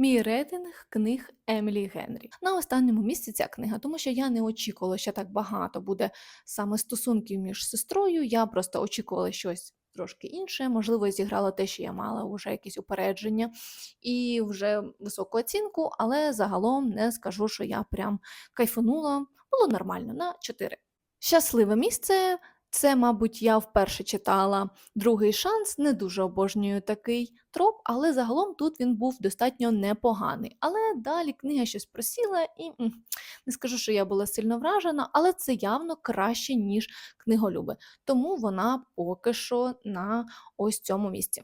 Мій рейтинг книг Емілі Генрі. На останньому місці ця книга, тому що я не очікувала, що так багато буде саме стосунків між сестрою. Я просто очікувала щось трошки інше. Можливо, зіграла те, що я мала вже якісь упередження і вже високу оцінку, але загалом не скажу, що я прям кайфанула. Було нормально на 4. Щасливе місце. Це, мабуть, я вперше читала другий шанс, не дуже обожнюю такий троп, але загалом тут він був достатньо непоганий. Але далі книга щось просіла, і не скажу, що я була сильно вражена, але це явно краще, ніж книголюби. Тому вона поки що на ось цьому місці.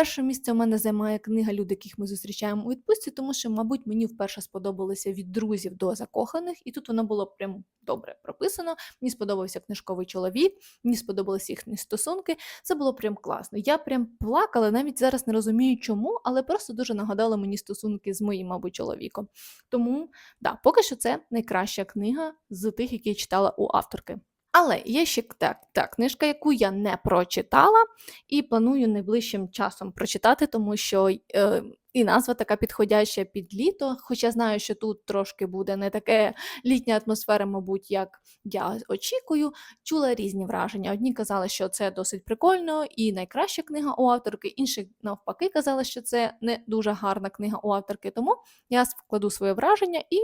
Перше місце у мене займає книга Люди, яких ми зустрічаємо у відпустці, тому що, мабуть, мені вперше сподобалося від друзів до закоханих, і тут воно було прям добре прописано. Мені сподобався книжковий чоловік, мені сподобалися їхні стосунки. Це було прям класно. Я прям плакала, навіть зараз не розумію, чому, але просто дуже нагадала мені стосунки з моїм, мабуть, чоловіком. Тому, да, поки що це найкраща книга з тих, які я читала у авторки. Але є ще та, та книжка, яку я не прочитала, і планую найближчим часом прочитати, тому що е, і назва така підходяща під літо. Хоча знаю, що тут трошки буде не таке літня атмосфера, мабуть, як я очікую. Чула різні враження. Одні казали, що це досить прикольно і найкраща книга у авторки, інші навпаки казали, що це не дуже гарна книга у авторки. Тому я вкладу своє враження і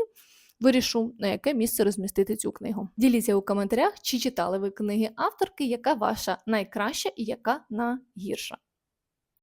вирішу, на яке місце розмістити цю книгу. Діліться у коментарях, чи читали ви книги авторки, яка ваша найкраща і яка найгірша.